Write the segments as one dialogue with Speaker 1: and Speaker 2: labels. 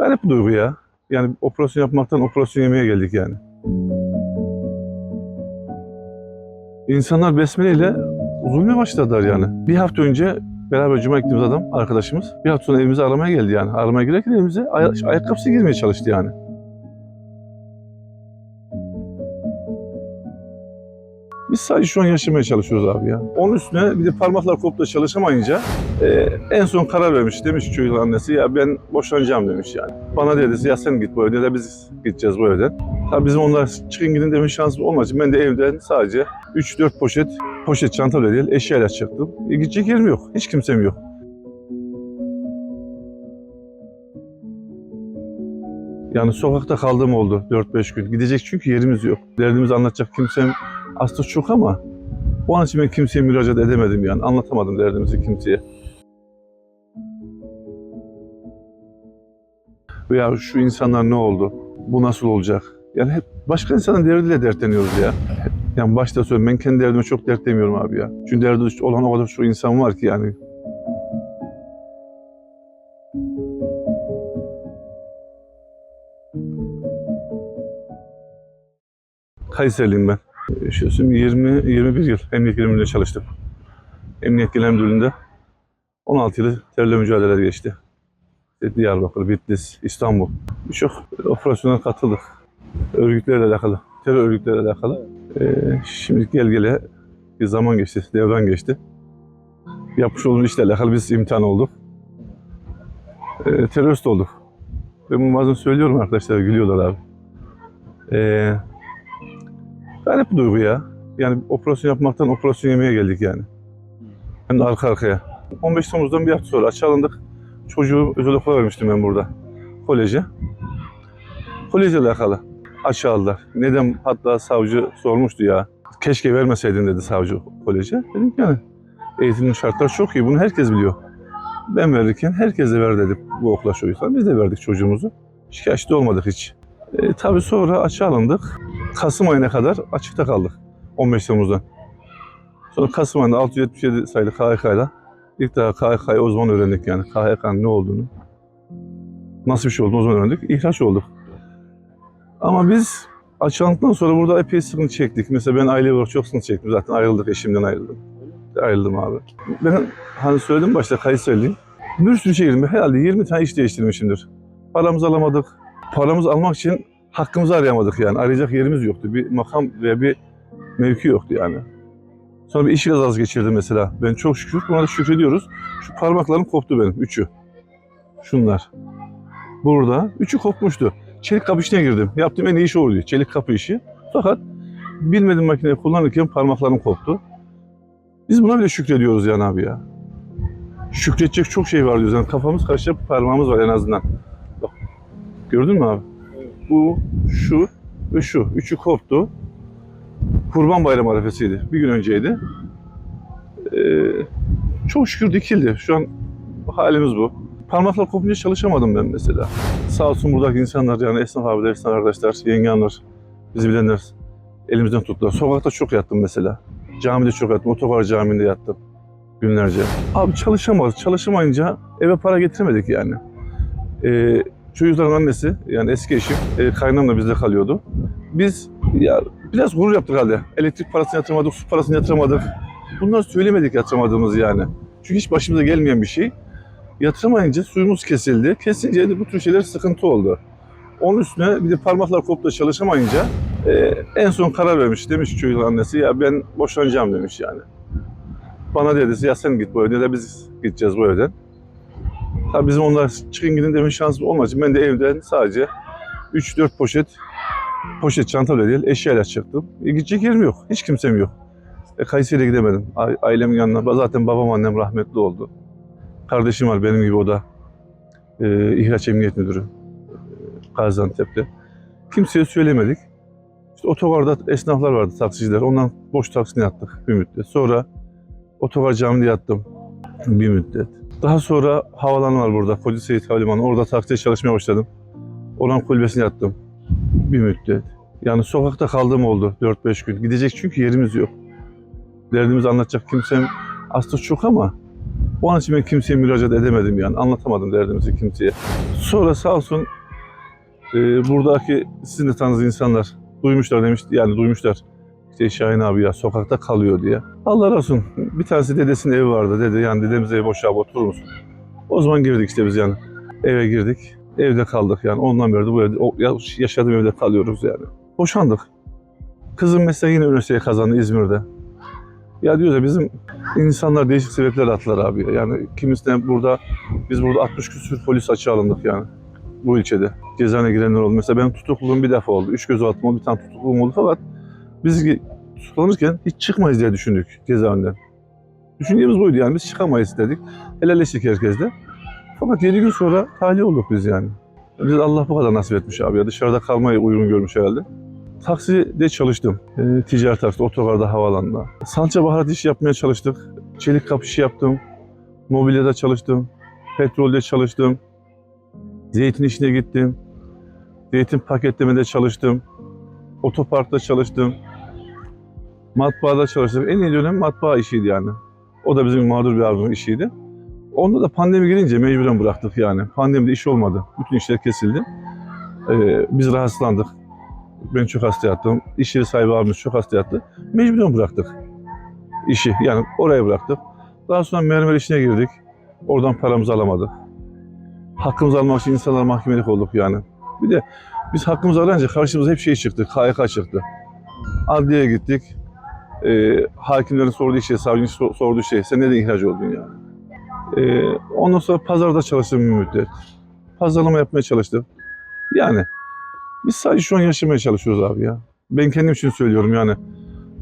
Speaker 1: Garip duygu ya. Yani operasyon yapmaktan operasyon yemeye geldik yani. İnsanlar besmeleyle zulme başladılar yani. Bir hafta önce beraber cuma gittiğimiz adam, arkadaşımız, bir hafta sonra evimize aramaya geldi yani. Aramaya girerken evimize aya ayakkabısı girmeye çalıştı yani. Biz sadece şu an yaşamaya çalışıyoruz abi ya. Onun üstüne bir de parmaklar koptu çalışamayınca e, en son karar vermiş. Demiş ki çocuğun annesi ya ben boşanacağım demiş yani. Bana dedi ya sen git bu evden ya biz gideceğiz bu evden. Tabii bizim onlar çıkın gidin deme şansım olmadığı ben de evden sadece 3-4 poşet, poşet çanta bile değil eşyayla çıktım. E, gidecek yerim yok. Hiç kimsem yok. Yani sokakta kaldığım oldu 4-5 gün. Gidecek çünkü yerimiz yok. Derdimizi anlatacak kimsem aslında çok ama o an için ben kimseye müracaat edemedim yani. Anlatamadım derdimizi kimseye. Veya şu insanlar ne oldu? Bu nasıl olacak? Yani hep başka insanın derdiyle dertleniyoruz ya. Yani başta söyleyeyim ben kendi derdime çok dertlemiyorum abi ya. Çünkü derdi olan o kadar çok insan var ki yani. Kayserliyim ben. Şöyle söyleyeyim, 20 21 yıl emniyet genel çalıştım. Emniyet genel müdürlüğünde 16 yılı terörle mücadeleler geçti. Diyarbakır, Bitlis, İstanbul. Birçok operasyona katıldık. Örgütlerle alakalı, terör örgütleriyle alakalı. Ee, şimdi gel gele bir zaman geçti, devran geçti. Yapmış olduğumuz işle alakalı biz imtihan olduk. Ee, terörist olduk. Ben bunu bazen söylüyorum arkadaşlar, gülüyorlar abi. Ee, Garip bir duygu ya. Yani operasyon yapmaktan operasyon yemeye geldik yani. Hem de arka arkaya. 15 Temmuz'dan bir hafta sonra açığa alındık. Çocuğu özel okula vermiştim ben burada. Koleje. Kolejle alakalı açığa aldılar. Neden hatta savcı sormuştu ya. Keşke vermeseydin dedi savcı koleje. Dedim ki yani eğitimin şartları çok iyi. Bunu herkes biliyor. Ben verirken herkes de ver dedi bu okula çocuklar. Biz de verdik çocuğumuzu. Şikayetçi olmadık hiç. E, tabii sonra açığa alındık. Kasım ayına kadar açıkta kaldık. 15 Temmuz'dan. Sonra Kasım ayında 677 sayılı KHK'yla ilk defa KHK'yı o zaman öğrendik yani. KHK'nın ne olduğunu. Nasıl bir şey olduğunu o zaman öğrendik. İhraç olduk. Ama biz açıklandıktan sonra burada epey sıkıntı çektik. Mesela ben aile olarak çok sıkıntı çektim. Zaten ayrıldık, eşimden ayrıldım. Ayrıldım abi. Ben hani söyledim başta Kayserliyim. Bir sürü şey girdim. Herhalde 20 tane iş değiştirmişimdir. Paramızı alamadık. Paramızı almak için hakkımızı arayamadık yani. Arayacak yerimiz yoktu. Bir makam veya bir mevki yoktu yani. Sonra bir iş kazası geçirdim mesela. Ben çok şükür, buna da şükrediyoruz. Şu parmaklarım koptu benim, üçü. Şunlar. Burada, üçü kopmuştu. Çelik kapı işine girdim. Yaptığım en iyi iş oydu, çelik kapı işi. Fakat bilmediğim makineyi kullanırken parmaklarım koptu. Biz buna bile şükrediyoruz yani abi ya. Şükredecek çok şey var diyoruz. Yani kafamız karışacak parmağımız var en azından. Bak, gördün mü abi? Bu, şu ve şu. Üçü koptu. Kurban Bayramı arefesiydi. Bir gün önceydi. Ee, çok şükür dikildi. Şu an halimiz bu. Parmaklar kopunca çalışamadım ben mesela. Sağ olsun buradaki insanlar yani esnaf abiler, esnaf arkadaşlar, yenganlar, bizi bilenler elimizden tuttular. Sokakta çok yattım mesela. Camide çok yattım. Otogar camiinde yattım günlerce. Abi çalışamadık. Çalışamayınca eve para getiremedik yani. Ee, Çocukların annesi yani eski eşim e, kaynanam da bizde kalıyordu. Biz ya biraz gurur yaptık halde. Elektrik parasını yatırmadık, su parasını yatırmadık. Bunları söylemedik yatıramadığımız yani. Çünkü hiç başımıza gelmeyen bir şey. Yatıramayınca suyumuz kesildi. Kesince de bu tür şeyler sıkıntı oldu. Onun üstüne bir de parmaklar koptu çalışamayınca e, en son karar vermiş. Demiş çocuğun annesi ya ben boşanacağım demiş yani. Bana dedi ya sen git bu evden ya biz gideceğiz bu evden. Tabii bizim onlar çıkın gidin deme şansım olmadığı ben de evden sadece 3-4 poşet poşet çanta bile değil eşyayla çıktım. E, gidecek yerim yok. Hiç kimsem yok. E, Kayseri'ye gidemedim. Ailemin yanına. Zaten babam annem rahmetli oldu. Kardeşim var benim gibi o da. E, İhraç Emniyet Müdürü. E, Gaziantep'te. Kimseye söylemedik. İşte otogarda esnaflar vardı, taksiciler. Ondan boş taksini yattık bir müddet. Sonra otogar camide yattım bir müddet. Daha sonra havalan var burada. Koca Seyit Havalimanı. Orada taksiye çalışmaya başladım. Orhan kulübesine yattım. Bir müddet. Yani sokakta kaldığım oldu 4-5 gün. Gidecek çünkü yerimiz yok. Derdimizi anlatacak kimsem aslında çok ama O an için ben kimseye müracaat edemedim yani. Anlatamadım derdimizi kimseye. Sonra sağ olsun e, buradaki sizin de tanıdığınız insanlar duymuşlar demiş yani duymuşlar. İşte Şahin abi ya sokakta kalıyor diye. Allah razı olsun. Bir tanesi dedesinin evi vardı dedi. Yani dedemiz evi boş abi oturur musun? O zaman girdik işte biz yani. Eve girdik. Evde kaldık yani. Ondan beri de bu evde, o, ya- yaşadığım evde kalıyoruz yani. Boşandık. Kızım mesela yine üniversiteyi kazandı İzmir'de. Ya diyor da bizim insanlar değişik sebepler attılar abi. ya. Yani kimisine burada, biz burada 60 küsür polis açığa alındık yani. Bu ilçede. Cezaevine girenler oldu. Mesela benim tutukluluğum bir defa oldu. Üç oldu, bir tane tutukluluğum oldu fakat biz tutuklanırken hiç çıkmayız diye düşündük cezaevinden. Düşüncemiz buydu yani biz çıkamayız dedik. Helalleştik herkesle. Fakat 7 gün sonra tahliye olduk biz yani. Biz Allah bu kadar nasip etmiş abi ya. Dışarıda kalmayı uygun görmüş herhalde. Takside çalıştım. E, ticaret taksi, otogarda, havaalanında. Salça baharat işi yapmaya çalıştık. Çelik kapı işi yaptım. Mobilyada çalıştım. Petrolde çalıştım. Zeytin işine gittim. Zeytin paketlemede çalıştım. Otoparkta çalıştım. Matbaada çalıştım. En iyi dönem matbaa işiydi yani. O da bizim mağdur bir abimin işiydi. Onda da pandemi girince mecburen bıraktık yani. Pandemide iş olmadı. Bütün işler kesildi. Ee, biz rahatsızlandık. Ben çok hasta yattım. İş yeri sahibi abimiz çok hasta yattı. Mecburen bıraktık işi. Yani oraya bıraktık. Daha sonra mermer işine girdik. Oradan paramızı alamadık. Hakkımızı almak için insanlara mahkemelik olduk yani. Bir de biz hakkımızı arayınca karşımıza hep şey çıktı. KYK çıktı. Adliyeye gittik. Ee, hakimlerin sorduğu şey, savcının sor- sorduğu şey. Sen neden ihraç oldun yani? Ee, ondan sonra pazarda çalıştım bir müddet. Pazarlama yapmaya çalıştım. Yani biz sadece şu an yaşamaya çalışıyoruz abi ya. Ben kendim için söylüyorum yani.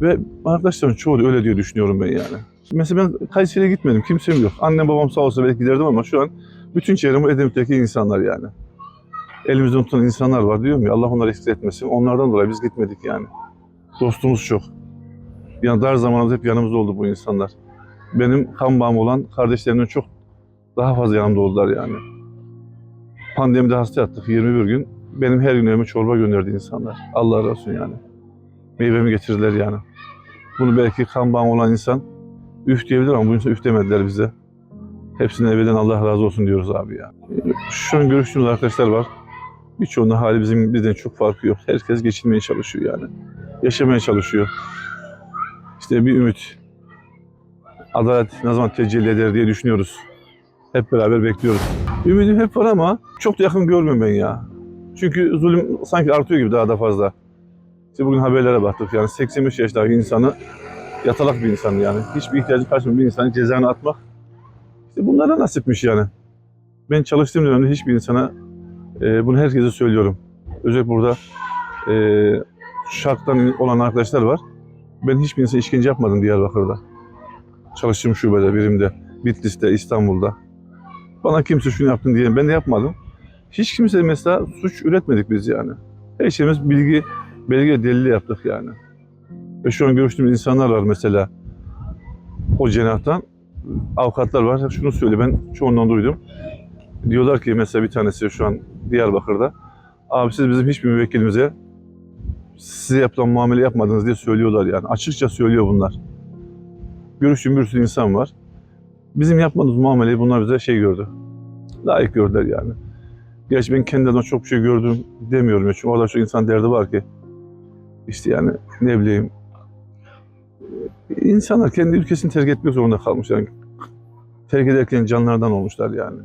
Speaker 1: Ve arkadaşlarım çoğu da öyle diye düşünüyorum ben yani. Mesela ben Kayseri'ye gitmedim. Kimsem yok. Annem babam sağ olsa belki giderdim ama şu an bütün çevrem bu insanlar yani. Elimizden tutan insanlar var diyorum ya. Allah onları eksik etmesin. Onlardan dolayı biz gitmedik yani. Dostumuz çok. Yani dar zamanımızda hep yanımızda oldu bu insanlar. Benim kan bağım olan kardeşlerimden çok daha fazla yanımda oldular yani. Pandemide hasta yattık 21 gün. Benim her gün evime çorba gönderdi insanlar. Allah razı olsun yani. Meyvemi getirdiler yani. Bunu belki kan bağım olan insan üf diyebilir ama bu insan üf demediler bize. Hepsine evden Allah razı olsun diyoruz abi ya. Şu an görüştüğümüz arkadaşlar var. Birçoğunun hali bizim bizden çok farkı yok. Herkes geçinmeye çalışıyor yani. Yaşamaya çalışıyor. İşte bir ümit. Adalet ne zaman tecelli eder diye düşünüyoruz. Hep beraber bekliyoruz. Ümidim hep var ama çok da yakın görmüyorum ben ya. Çünkü zulüm sanki artıyor gibi daha da fazla. İşte bugün haberlere baktık yani 85 yaşındaki insanı yatalak bir insan yani. Hiçbir ihtiyacı karşılamayan bir insanı cezaevine atmak. İşte bunlara nasipmiş yani. Ben çalıştığım dönemde hiçbir insana e, bunu herkese söylüyorum. Özellikle burada e, şarttan olan arkadaşlar var. Ben hiçbir insana işkence yapmadım Diyarbakır'da. Çalıştığım şubede, birimde, Bitlis'te, İstanbul'da. Bana kimse şunu yaptın diye ben de yapmadım. Hiç kimse mesela suç üretmedik biz yani. Her şeyimiz bilgi, belge, delili yaptık yani. Ve şu an görüştüğümüz insanlar var mesela o cenahtan. Avukatlar var. Şunu söyle ben çoğundan duydum. Diyorlar ki mesela bir tanesi şu an Diyarbakır'da. Abi siz bizim hiçbir müvekkilimize size yapılan muamele yapmadınız diye söylüyorlar yani. Açıkça söylüyor bunlar. Görüştüğüm bir sürü insan var. Bizim yapmadığımız muameleyi bunlar bize şey gördü. Layık gördüler yani. Gerçi ben kendi çok şey gördüm demiyorum ya. Çünkü orada çok insan derdi var ki. İşte yani ne bileyim. İnsanlar kendi ülkesini terk etmek zorunda kalmış yani. Terk ederken canlardan olmuşlar yani.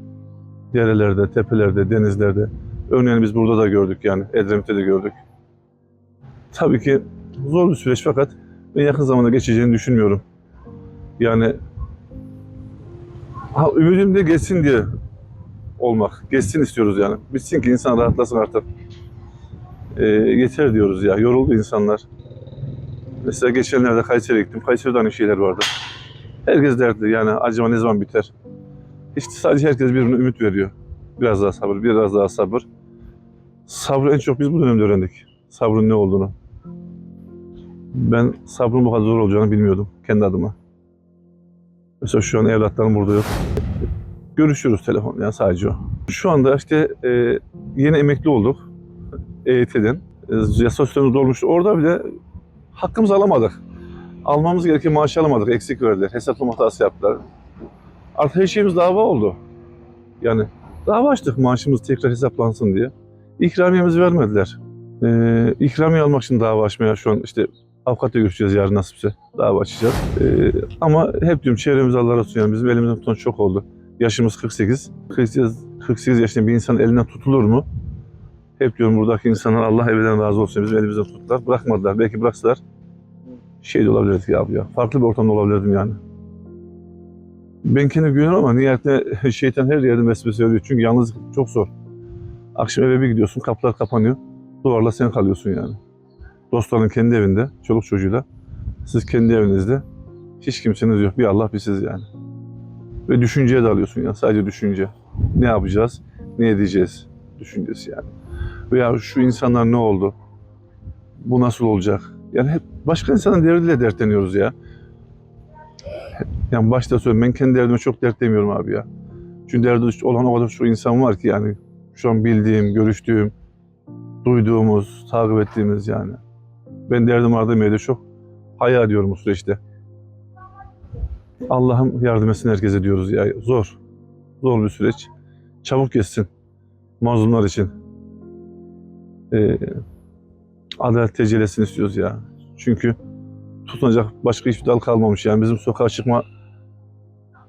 Speaker 1: Derelerde, tepelerde, denizlerde. Örneğin biz burada da gördük yani. Edremit'te de gördük. Tabii ki zor bir süreç fakat ben yakın zamanda geçeceğini düşünmüyorum. Yani ha, ümidim de geçsin diye olmak. Geçsin istiyoruz yani. Bitsin ki insan rahatlasın artık. Ee, yeter diyoruz ya. Yoruldu insanlar. Mesela geçenlerde Kayseri'ye gittim. Kayseri'de aynı şeyler vardı. Herkes derdi yani acaba ne zaman biter? İşte sadece herkes birbirine ümit veriyor. Biraz daha sabır, biraz daha sabır. Sabrı en çok biz bu dönemde öğrendik. Sabrın ne olduğunu. Ben sabrın bu kadar zor olacağını bilmiyordum kendi adıma. Mesela şu an evlatlarım burada yok. Görüşüyoruz telefon yani sadece o. Şu anda işte e, yeni emekli olduk EYT'den. E, yasa sistemi dolmuştu. Orada bile hakkımızı alamadık. Almamız gereken maaşı alamadık. Eksik verdiler. Hesaplama hatası yaptılar. Artık her şeyimiz dava oldu. Yani dava açtık maaşımız tekrar hesaplansın diye. İkramiyemizi vermediler. Ee, ikramiye almak için dava açmaya şu an işte avukatla görüşeceğiz yarın nasipse. Dava açacağız. Ee, ama hep diyorum çevremizi Allah razı olsun. Yani bizim elimizden tutan çok oldu. Yaşımız 48. 48, 48 yaşında bir insan elinden tutulur mu? Hep diyorum buradaki insanlar Allah evden razı olsun. Bizim elimizden tuttular. Bırakmadılar. Belki bıraksalar şey de olabilirdik ya abi ya. Farklı bir ortamda olabilirdim yani. Ben kendim güveniyorum ama niyetine şeytan her yerde vesvese veriyor. Çünkü yalnızlık çok zor. Akşam eve bir gidiyorsun, kapılar kapanıyor. Duvarla sen kalıyorsun yani. Dostların kendi evinde, çoluk çocuğuyla. Siz kendi evinizde. Hiç kimseniz yok. Bir Allah bir siz yani. Ve düşünceye dalıyorsun ya. Sadece düşünce. Ne yapacağız? Ne edeceğiz? Düşüncesi yani. Veya şu insanlar ne oldu? Bu nasıl olacak? Yani hep başka insanın derdiyle dertleniyoruz ya. Yani başta söyleyeyim ben kendi derdime çok dertlemiyorum abi ya. Çünkü derdi olan o kadar çok insan var ki yani şu an bildiğim, görüştüğüm, duyduğumuz, takip ettiğimiz yani. Ben derdim ardım evde çok hayal ediyorum bu süreçte. Allah'ım yardım etsin herkese diyoruz ya. Zor. Zor bir süreç. Çabuk geçsin. Mazlumlar için. Ee, adalet tecellesini istiyoruz ya. Çünkü tutunacak başka hiçbir dal kalmamış yani. Bizim sokağa çıkma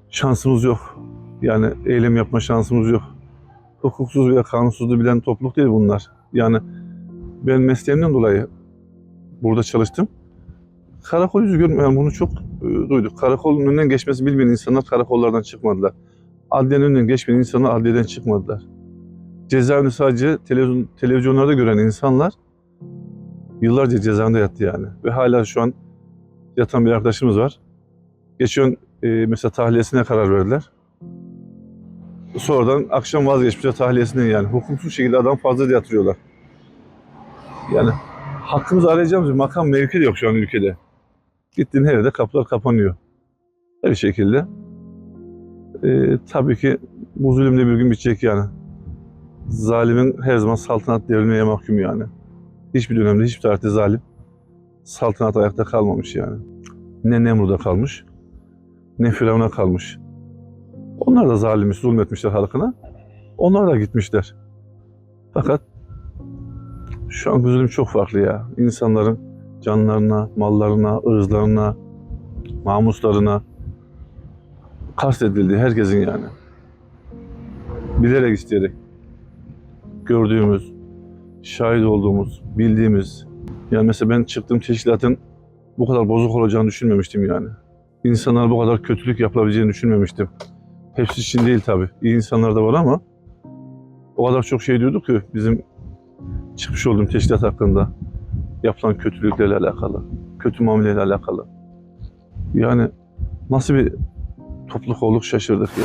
Speaker 1: şansımız yok. Yani eylem yapma şansımız yok. Hukuksuz veya kanunsuzluğu bilen topluluk değil bunlar. Yani ben mesleğimden dolayı burada çalıştım. Karakol yüzü. Yani bunu çok e, duyduk. Karakolun önünden geçmesi bilmeyen insanlar karakollardan çıkmadılar. Adliyenin önünden geçmeyen insanlar adliyeden çıkmadılar. Cezaevini sadece televizyon, televizyonlarda gören insanlar yıllarca cezaevinde yattı yani. Ve hala şu an yatan bir arkadaşımız var. Geçen e, mesela tahliyesine karar verdiler. Sonradan akşam vazgeçmişler tahliyesinden yani. Hukuksuz şekilde adam fazla yatırıyorlar. Yani hakkımızı arayacağımız bir makam mevki de yok şu an ülkede. Gittiğin her yerde kapılar kapanıyor. Her şekilde. E, tabii ki bu zulüm de bir gün bitecek yani. Zalimin her zaman saltanat devrilmeye mahkum yani. Hiçbir dönemde, hiçbir tarihte zalim saltanat ayakta kalmamış yani. Ne Nemrut'a kalmış, ne Firavun'a kalmış. Onlar da zalimmiş, zulmetmişler halkına. Onlar da gitmişler. Fakat şu an zulüm çok farklı ya. İnsanların canlarına, mallarına, ırzlarına, namuslarına kastedildi herkesin yani. Bilerek isteyerek gördüğümüz, şahit olduğumuz, bildiğimiz. Yani mesela ben çıktığım teşkilatın bu kadar bozuk olacağını düşünmemiştim yani. İnsanlar bu kadar kötülük yapılabileceğini düşünmemiştim. Hepsi için değil tabii. İyi insanlar da var ama o kadar çok şey diyorduk ki bizim çıkmış olduğum teşkilat hakkında yapılan kötülüklerle alakalı, kötü muameleyle alakalı. Yani nasıl bir topluluk olduk şaşırdık ya.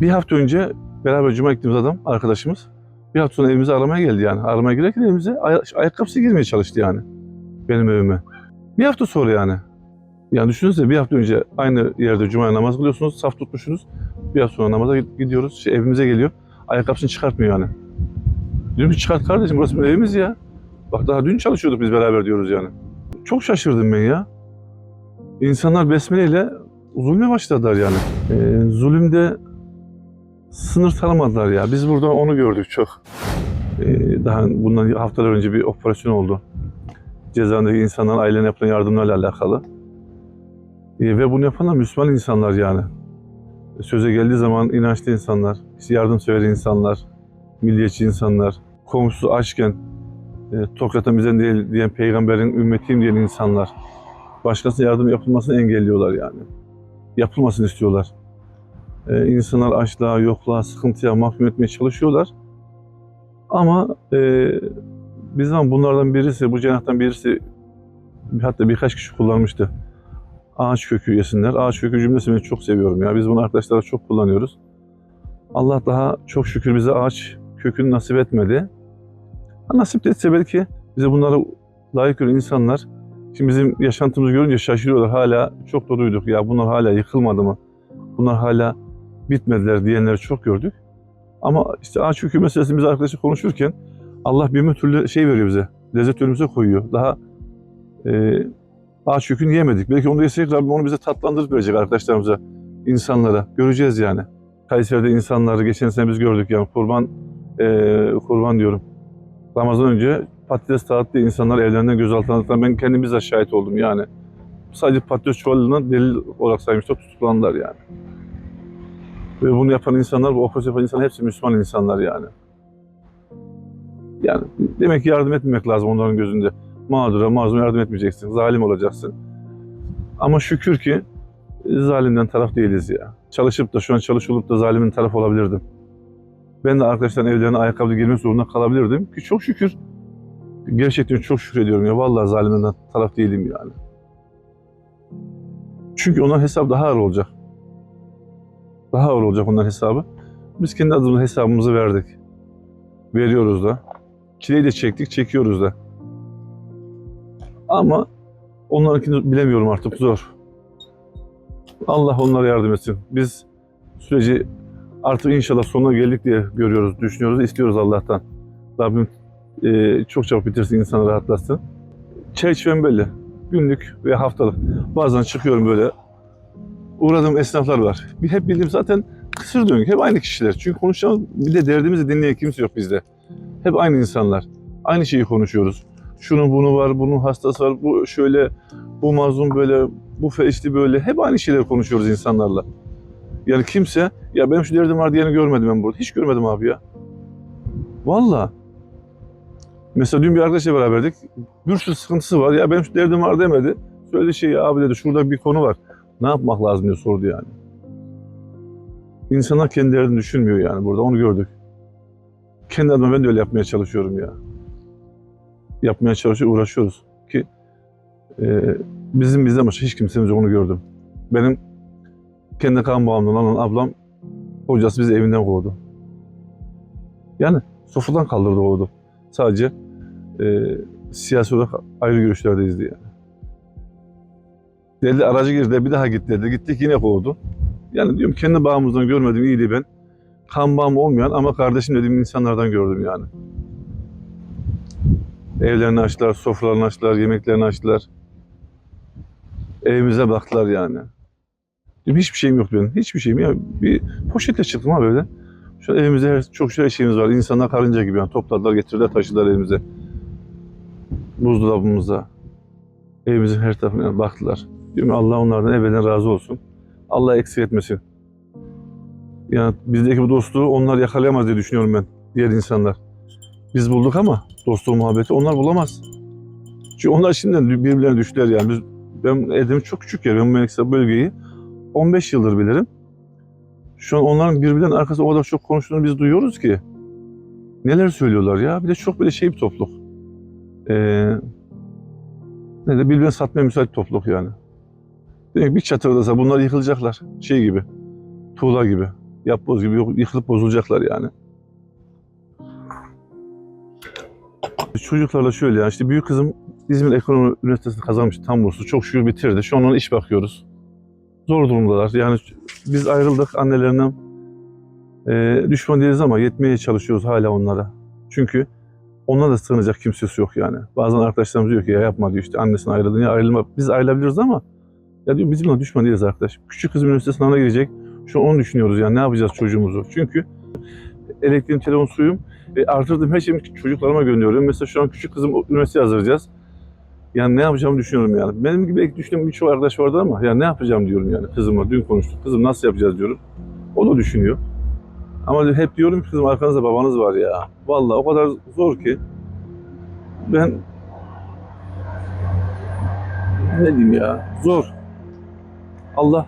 Speaker 1: Bir hafta önce beraber cuma gittiğimiz adam arkadaşımız bir hafta sonra evimizi aramaya geldi yani. Aramaya girerken evimize ay- ayakkabısı girmeye çalıştı yani. Benim evime. Bir hafta sonra yani. Yani düşünsenize bir hafta önce aynı yerde cuma namaz kılıyorsunuz, saf tutmuşsunuz. Bir hafta sonra namaza gidiyoruz, şey, evimize geliyor. Ayakkabısını çıkartmıyor yani. Diyorum ki çıkart kardeşim burası evimiz ya. Bak daha dün çalışıyorduk biz beraber diyoruz yani. Çok şaşırdım ben ya. İnsanlar besmeleyle zulme başladılar yani. Ee, zulümde sınır tanımadılar ya. Biz burada onu gördük çok. Ee, daha bundan haftalar önce bir operasyon oldu. Cezaevindeki insanların ailelerine yapılan yardımlarla alakalı. Ee, ve bunu yapanlar Müslüman insanlar yani. Söze geldiği zaman inançlı insanlar, yardımsever insanlar, milliyetçi insanlar, komşusu açken e, Tokat'ın bizden değil diyen peygamberin ümmetiyim diyen insanlar. Başkasına yardım yapılmasını engelliyorlar yani. Yapılmasını istiyorlar. Ee, insanlar açlığa, yokluğa, sıkıntıya mahkum etmeye çalışıyorlar. Ama e, bir zaman bunlardan birisi, bu cenahtan birisi hatta birkaç kişi kullanmıştı. Ağaç kökü yesinler. Ağaç kökü cümlesini çok seviyorum ya. Biz bunu arkadaşlara çok kullanıyoruz. Allah daha çok şükür bize ağaç kökünü nasip etmedi. Ha, nasip etse belki bize bunlara layık gören insanlar şimdi bizim yaşantımızı görünce şaşırıyorlar. Hala çok da duyduk ya bunlar hala yıkılmadı mı? Bunlar hala bitmediler diyenleri çok gördük. Ama işte ağaç kökü meselesini biz arkadaşlar konuşurken Allah bir türlü şey veriyor bize. Lezzet önümüze koyuyor. Daha e, ağaç kökünü yemedik. Belki onu yesek Rabbim onu bize tatlandırıp verecek arkadaşlarımıza. insanlara. Göreceğiz yani. Kayseri'de insanları geçen sene biz gördük yani kurban eee, kurban diyorum. Ramazan önce patates dağıttı insanlar evlerinden gözaltına aldılar. Ben kendim bizzat şahit oldum yani. Sadece patates çuvalına delil olarak saymışlar tutuklandılar yani. Ve bunu yapan insanlar, bu operasyon yapan insanlar hepsi Müslüman insanlar yani. Yani demek ki yardım etmemek lazım onların gözünde. Mağdura, mazluma yardım etmeyeceksin. Zalim olacaksın. Ama şükür ki zalimden taraf değiliz ya. Çalışıp da şu an çalışılıp da zalimin tarafı olabilirdim. Ben de arkadaşların evlerine ayakkabı girmek zorunda kalabilirdim. Ki çok şükür gerçekten çok şükür ediyorum ya. Vallahi zalimden taraf değilim yani. Çünkü onların hesabı daha ağır olacak. Daha ağır olacak onların hesabı. Biz kendi adımıza hesabımızı verdik. Veriyoruz da. Çileyi de çektik, çekiyoruz da. Ama onlarınkini bilemiyorum artık zor. Allah onlara yardım etsin. Biz süreci artık inşallah sonuna geldik diye görüyoruz, düşünüyoruz, istiyoruz Allah'tan. Rabbim e, çok çabuk bitirsin, insanı rahatlatsın. Çerçevem belli. Günlük ve haftalık. Bazen çıkıyorum böyle. Uğradığım esnaflar var. Bir hep bildiğim zaten kısır döngü. Hep aynı kişiler. Çünkü konuşacağımız bir de derdimizi dinleyen kimse yok bizde. Hep aynı insanlar. Aynı şeyi konuşuyoruz. Şunun bunu var, bunun hastası var, bu şöyle, bu mazlum böyle, bu felçli böyle. Hep aynı şeyleri konuşuyoruz insanlarla. Yani kimse, ya benim şu derdim var diyeni görmedim ben burada. Hiç görmedim abi ya. Vallahi. Mesela dün bir arkadaşla beraberdik. Bir sürü sıkıntısı var. Ya benim şu derdim var demedi. Söyledi şey abi dedi şurada bir konu var. Ne yapmak lazım diye sordu yani. İnsanlar kendi derdini düşünmüyor yani burada onu gördük. Kendi adıma ben de öyle yapmaya çalışıyorum ya. Yapmaya çalışıyor, uğraşıyoruz ki e, bizim bizden başka hiç kimsemiz onu gördüm. Benim kendi kan bağımlılığından olan ablam hocası bizi evinden kovdu. Yani sofradan kaldırdı kovdu. Sadece e, siyasi olarak ayrı görüşlerdeyiz diye. Dedi aracı girdi bir daha git dedi. Gittik yine kovdu. Yani diyorum kendi bağımızdan görmediğim iyiliği ben kan bağım olmayan ama kardeşim dediğim insanlardan gördüm yani. Evlerini açtılar, sofralarını açtılar, yemeklerini açtılar. Evimize baktılar yani. Diyorum, hiçbir şeyim yok benim. Hiçbir şeyim ya. Bir poşetle çıktım abi evden. Şu evimizde her, çok güzel şeyimiz var. İnsanlar karınca gibi yani topladılar, getirdiler, taşıdılar evimize. Buzdolabımıza. Evimizin her tarafına baktılar. Diyorum Allah onlardan ebeden razı olsun. Allah eksik etmesin. Yani bizdeki bu dostluğu onlar yakalayamaz diye düşünüyorum ben. Diğer insanlar. Biz bulduk ama dostluğu muhabbeti onlar bulamaz. Çünkü onlar şimdiden birbirlerine düştüler yani. Biz, ben Edem çok küçük yer. Ben bu bölgeyi 15 yıldır bilirim. Şu an onların birbirlerinin arkasında o kadar çok konuştuğunu biz duyuyoruz ki. Neler söylüyorlar ya. Bir de çok böyle şey bir topluluk. Ee, ne de birbirini satmaya müsait topluluk yani. Demek bir çatırdasa bunlar yıkılacaklar. Şey gibi. Tuğla gibi. Yapboz gibi yıkılıp bozulacaklar yani. Çocuklarla şöyle yani işte büyük kızım İzmir Ekonomi Üniversitesi'ni kazanmış tam burslu. Çok şükür bitirdi. Şu an ona iş bakıyoruz. Zor durumdalar. Yani biz ayrıldık annelerinden e, düşman değiliz ama yetmeye çalışıyoruz hala onlara. Çünkü ona da sığınacak kimsesi yok yani. Bazen arkadaşlarımız diyor ki ya yapma diyor işte annesine ayrıldın ya ayrılma. Biz ayrılabiliriz ama ya diyor biz buna düşman değiliz arkadaş. Küçük kızım üniversite sınavına girecek. Şu an onu düşünüyoruz yani ne yapacağız çocuğumuzu. Çünkü elektriğim, telefon, suyum ve artırdığım her şeyimi çocuklarıma gönderiyorum. Mesela şu an küçük kızım üniversite yazdıracağız. Yani ne yapacağımı düşünüyorum yani. Benim gibi belki düşünen birçok arkadaş vardı ama ya ne yapacağım diyorum yani kızıma. Dün konuştuk. Kızım nasıl yapacağız diyorum. O da düşünüyor. Ama hep diyorum ki kızım arkanızda babanız var ya. Vallahi o kadar zor ki. Ben ne diyeyim ya zor. Allah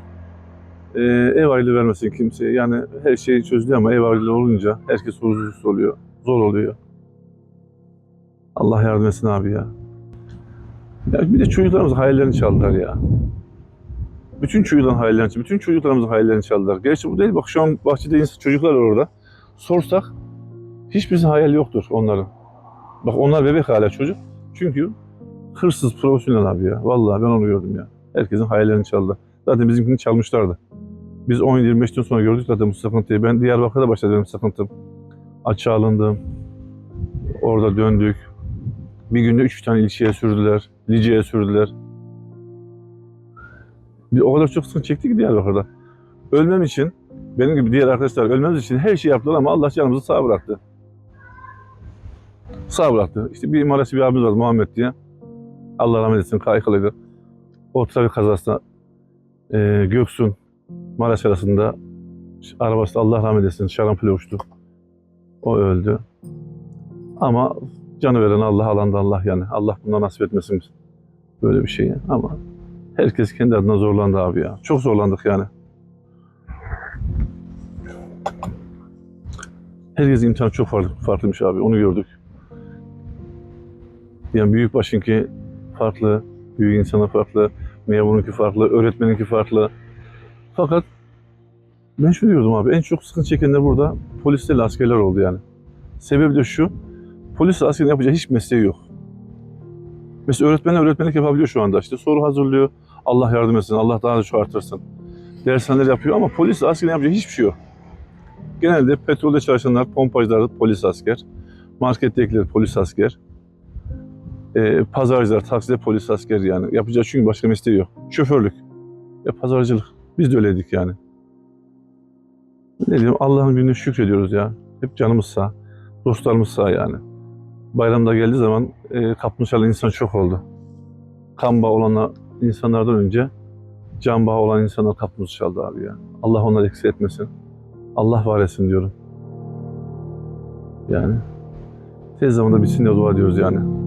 Speaker 1: e, ev ayrılığı vermesin kimseye. Yani her şey çözülüyor ama ev ayrılığı olunca herkes huzursuz oluyor. Zor oluyor. Allah yardım etsin abi ya. Ya bir de çocuklarımız hayallerini çaldılar ya. Bütün çocukların hayallerini. Bütün çocuklarımızın hayallerini çaldılar. Gerçi bu değil. Bak şu an bahçede insan- çocuklar orada. Sorsak hiçbirisinin hayal yoktur onların. Bak onlar bebek hala çocuk. Çünkü hırsız profesyonel abi ya. Vallahi ben onu gördüm ya. Herkesin hayallerini çaldı. Zaten bizimkini çalmışlardı. Biz 10-25 gün sonra gördük zaten bu sıkıntıyı. Ben Diyarbakır'da başladı benim sıkıntım. Açığa alındım. Orada döndük. Bir günde üç tane ilçeye sürdüler. Lice'ye sürdüler. Bir o kadar çok sıkıntı çekti ki Diyarbakır'da. ölmem için benim gibi diğer arkadaşlar ölmemiz için her şeyi yaptılar ama Allah canımızı sağ bıraktı. Sağ bıraktı. İşte bir Maraşlı bir abimiz var Muhammed diye. Allah rahmet etsin kaykılıydı. O trafik kazasında e, Göksun Maraş arasında arabası Allah rahmet etsin şarampole uçtu. O öldü. Ama canı veren Allah, alan da Allah yani. Allah bundan nasip etmesin böyle bir şeyi. Ama herkes kendi adına zorlandı abi ya. Çok zorlandık yani. Herkesin imtihanı çok farklı, farklıymış abi. Onu gördük. Yani büyük başınki farklı, büyük insanı farklı, memurunki farklı, öğretmeninki farklı. Fakat ben şunu diyordum abi, en çok sıkıntı çekenler burada polislerle askerler oldu yani. Sebebi de şu, polis askerin yapacağı hiç mesleği yok. Mesela öğretmenler öğretmenlik yapabiliyor şu anda işte. Soru hazırlıyor, Allah yardım etsin, Allah daha da çok artırsın. Dershaneler yapıyor ama polis askerin yapacağı hiçbir şey yok. Genelde petrolde çalışanlar, pompacılar polis asker, markettekiler polis asker, e, pazarcılar, takside polis asker yani. Yapacağı çünkü başka mesleği yok. Şoförlük, ya pazarcılık. Biz de öyleydik yani. Ne diyeyim Allah'ın gününe şükrediyoruz ya. Hep canımız sağ, dostlarımız sağ yani. Bayramda geldiği zaman e, kapını çalan insan çok oldu. Kan bağı olan insanlardan önce can bağı olan insanlar kapımızı çaldı abi ya. Allah onları eksik etmesin. Allah var etsin diyorum. Yani tez zamanda bitsin diye dua ediyoruz yani.